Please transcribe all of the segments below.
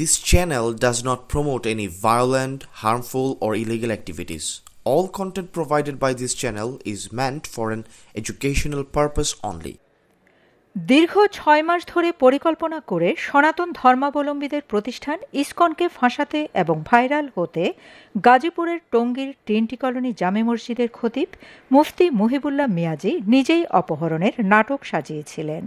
This channel does not promote any violent, harmful, or illegal activities. All content provided by this channel is meant for an educational purpose only. দীর্ঘ ছয় মাস ধরে পরিকল্পনা করে সনাতন ধর্মাবলম্বীদের প্রতিষ্ঠান ইসকনকে ফাঁসাতে এবং ভাইরাল হতে গাজীপুরের টঙ্গীর টিএনটি কলোনি জামে মসজিদের খতিব মুফতি মুহিবুল্লাহ মিয়াজি নিজেই অপহরণের নাটক সাজিয়েছিলেন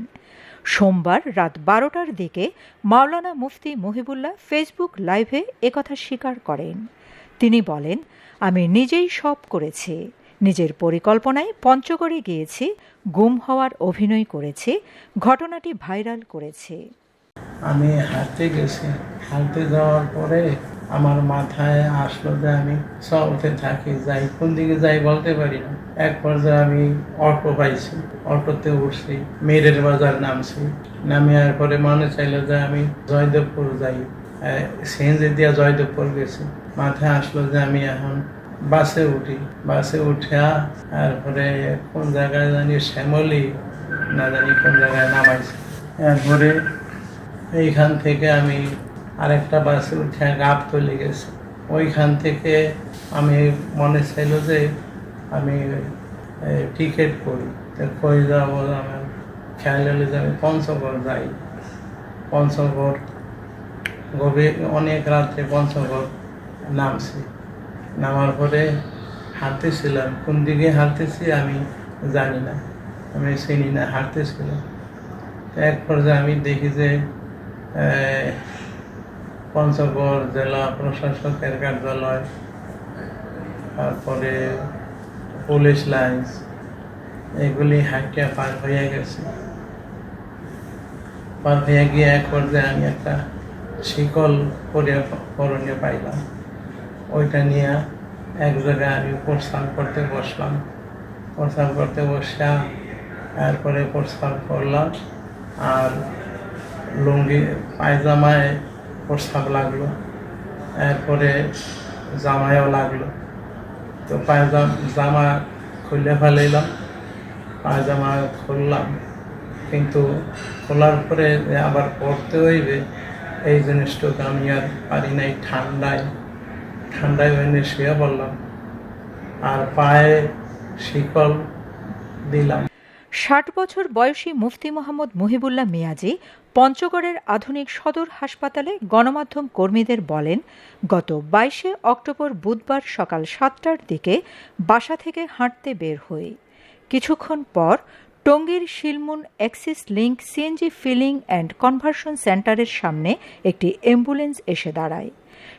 সোমবার রাত বারোটার দিকে মাওলানা মুফতি মহিবুল্লাহ ফেসবুক লাইভে একথা স্বীকার করেন। তিনি বলেন, আমি নিজেই সব করেছি। নিজের পরিকল্পনায় পঞ্চগড়ে গিয়েছি, গুম হওয়ার অভিনয় করেছি, ঘটনাটি ভাইরাল করেছে। আমি হাঁটতে গেছি। হাঁটতে যাওয়ার পরে আমার মাথায় আসলো যে আমি চলতে থাকি, যাই কোন দিকে যাই বলতে পারি না। এক পর্যায়ে আমি অটো পাইছি, অটোতে উঠছি, মেরের বাজার নামছি। নামিয়ার পরে মনে চাইলো যে আমি জয়দেবপুর যাই। সিএনজি দিয়া জয়দেবপুর গেছি। মাথায় আসলো যে আমি এখন বাসে উঠি। বাসে উঠিয়া, তারপরে কোন জায়গায় জানি শ্যামলি, না জানি কোন জায়গায় নামাইছি। এরপরে এইখান থেকে আমি আরেকটা বাসে উঠে গাপ চলে গেছি। ওইখান থেকে আমি মনে ছিল যে আমি টিকিট করি। তো কই যাব আমার খেয়াল হলে যে আমি পঞ্চগড় যাই। পঞ্চগড় গভীর, অনেক রাত্রে পঞ্চগড় নামছি। নামার পরে হাঁটতেছিলাম। কোন দিকে হাঁটতেছি আমি জানি না। আমি চিনি না, হাঁটতেছিলাম। এক পর্যায়ে আমি দেখি যে পঞ্চগড় জেলা প্রশাসকের কার্যালয়, তারপরে পুলিশ লাইন্স, এগুলি হাঁটিয়া পার হয়ে গেছে। পার হয়ে গিয়ে এক পর্যায়ে আমি একটা শিকল করে করণীয় পাইলাম। ওইটা নিয়ে এক জায়গায় আমি প্রস্থান করতে বসলাম। প্রস্থান করতে বসা তারপরে প্রস্থান করলাম। আর লুঙ্গি, পায়জামায় প্রস্তাব লাগল। এরপরে জামায়ও লাগল। তো পায়জাম জামা খুলে ফেলাইলাম। পায়জামা খুললাম। কিন্তু খোলার পরে আবার পরতে হইবে। এই জিনিসটুকু আমি আর পারি নাই ঠান্ডায়। ঠান্ডায় ওইনে শুয়ে পড়লাম। আর পায়ে শিকল দিলাম। ষাট বছর বয়সী মুফতি মোহাম্মদ মুহিবুল্লাহ মিয়াজি পঞ্চগড়ের আধুনিক সদর হাসপাতালে গণমাধ্যম কর্মীদের বলেন, গত বাইশে অক্টোবর বুধবার সকাল সাতটার দিকে বাসা থেকে হাঁটতে বের হই। কিছুক্ষণ পর টঙ্গীর Shilmun axis link CNG filling and conversion সেন্টারের সামনে একটি অ্যাম্বুলেন্স এসে দাঁড়ায়।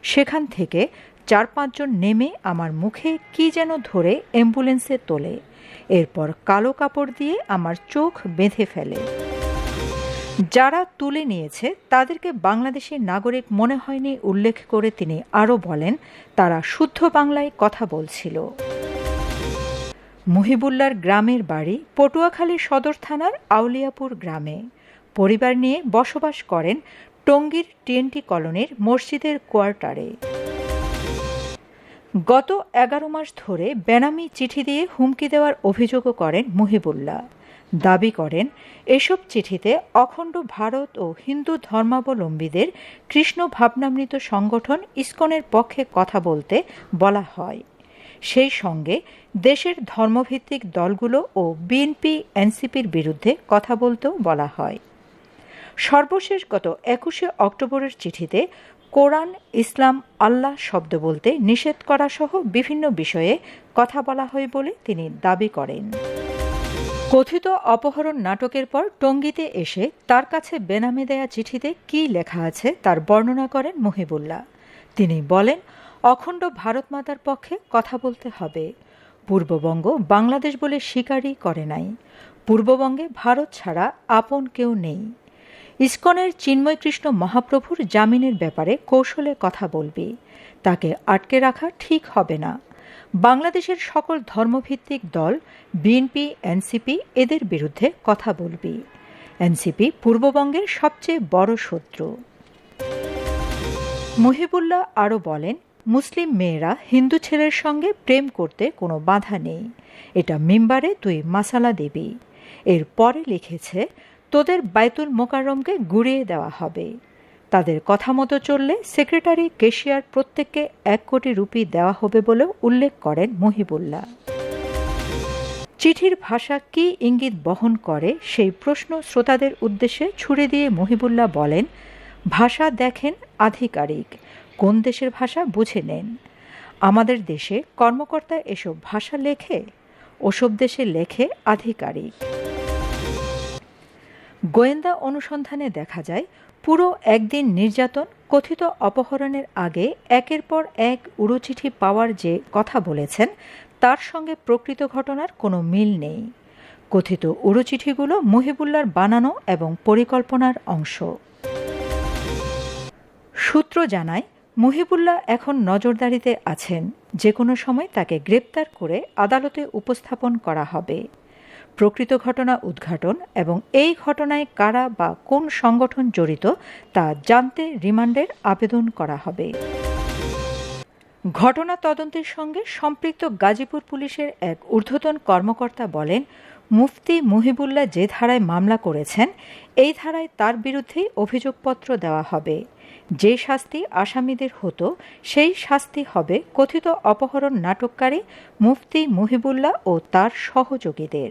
সেখান থেকে চার পাঁচজন নেমে আমার মুখে কি যেন ধরে অ্যাম্বুলেন্সে তোলে। এরপর কালো কাপড় দিয়ে আমার চোখ বেঁধে ফেলে। যারা তুলে নিয়েছে, তাদেরকে বাংলাদেশের নাগরিক মনে হয়নি উল্লেখ করে তিনি আরও বলেন, তারা শুদ্ধ বাংলায় কথা বলছিল। মুহিবুল্লার গ্রামের বাড়ি পটুয়াখালী সদর থানার আউলিয়াপুর গ্রামে। পরিবার নিয়ে বসবাস করেন টঙ্গীর টিএনটি কলোনির মসজিদের কোয়ার্টারে। গত এগারো মাস ধরে বেনামি চিঠি দিয়ে হুমকি দেওয়ার অভিযোগও করেন মুহিবুল্লাহ। দাবি করেন, এসব চিঠিতে অখণ্ড ভারত ও হিন্দু ধর্মাবলম্বীদের কৃষ্ণ ভাবনামৃত সংগঠন ইসকনের পক্ষে কথা বলতে বলা হয়। সেই সঙ্গে দেশের ধর্মভিত্তিক দলগুলো ও বিএনপি, এনসিপির বিরুদ্ধে কথা বলতেও বলা হয়। সর্বশেষ গত একুশে অক্টোবরের চিঠিতে কোরআন, ইসলাম, আল্লাহ শব্দ বলতে নিষেধ করা সহ বিভিন্ন বিষয়ে কথা বলা হয় বলে তিনি দাবি করেন। কথিত অপহরণ নাটকের পর টঙ্গীতে এসে তার কাছে বেনামে দেয়া চিঠিতে কি লেখা আছে তার বর্ণনা করেন মহিবুল্লাহ। তিনি বলেন, অখণ্ড ভারত মাতার পক্ষে কথা বলতে হবে। পূর্ববঙ্গ বাংলাদেশ বলে স্বীকারই করে নাই। পূর্ববঙ্গে ভারত ছাড়া আপন কেউ নেই। ইসকনের চিন্ময় কৃষ্ণ মহাপ্রভুর জামিনের ব্যাপারে কৌশলে কথা বলবি। তাকে আটকে রাখা ঠিক হবে না। বাংলাদেশের সকল ধর্মভিত্তিক দল, বিএনপি, এনসিপি এদের বিরুদ্ধে কথা বলবি। এনসিপি পূর্ববঙ্গের সবচেয়ে বড় শত্রু। মুহিবুল্লাহ আরও বলেন, মুসলিম মেয়েরা হিন্দু ছেলের সঙ্গে প্রেম করতে কোনো বাধা নেই। এটা মেম্বারে তুই মাসালা দিবি। এর পরে লিখেছে তোদের বাইতুল মোকাররমকে গুড়িয়ে দেওয়া হবে। তাদের কথা মতো চললে সেক্রেটারি কেশিয়ার প্রত্যেককে এক কোটি রুপি দেওয়া হবে বলেও উল্লেখ করেন মহিবুল্লাহ। চিঠির ভাষা কি ইঙ্গিত বহন করে সেই প্রশ্ন শ্রোতাদের উদ্দেশ্যে ছুড়ে দিয়ে মহিবুল্লাহ বলেন, ভাষা দেখেন আধিকারিক, কোন দেশের ভাষা বুঝে নেন? আমাদের দেশে কর্মকর্তা এসব ভাষা লেখে? ওসব দেশে লেখে আধিকারিক। গোয়েন্দা অনুসন্ধানে দেখা যায়, পুরো একদিন নির্যাতন, কথিত অপহরণের আগে একের পর এক উড়োচিঠি পাওয়ার যে কথা বলেছেন, তার সঙ্গে প্রকৃত ঘটনার কোনো মিল নেই। কথিত উড়োচিঠিগুলো মহিবুল্লার বানানো এবং পরিকল্পনার অংশ। সূত্র জানায় মহিবুল্লাহ এখন নজরদারিতে আছেন যে কোনো সময় তাকে গ্রেপ্তার করে আদালতে উপস্থাপন করা হবে। প্রকৃত ঘটনা উদ্ঘাটন এবং এই ঘটনায় কারা বা কোন সংগঠন জড়িত তা জানতে রিমান্ডের আবেদন করা হবে। ঘটনা তদন্তের সঙ্গে সম্পৃক্ত গাজীপুর পুলিশের এক ঊর্ধ্বতন কর্মকর্তা বলেন, মুফতি মুহিবুল্লাহ যে ধারায় মামলা করেছেন, এই ধারায় তার বিরুদ্ধেই অভিযোগপত্র দেওয়া হবে। যে শাস্তি আসামিদের হতো, সেই শাস্তি হবে কথিত অপহরণ নাটককারী মুফতি মুহিবুল্লাহ ও তার সহযোগীদের।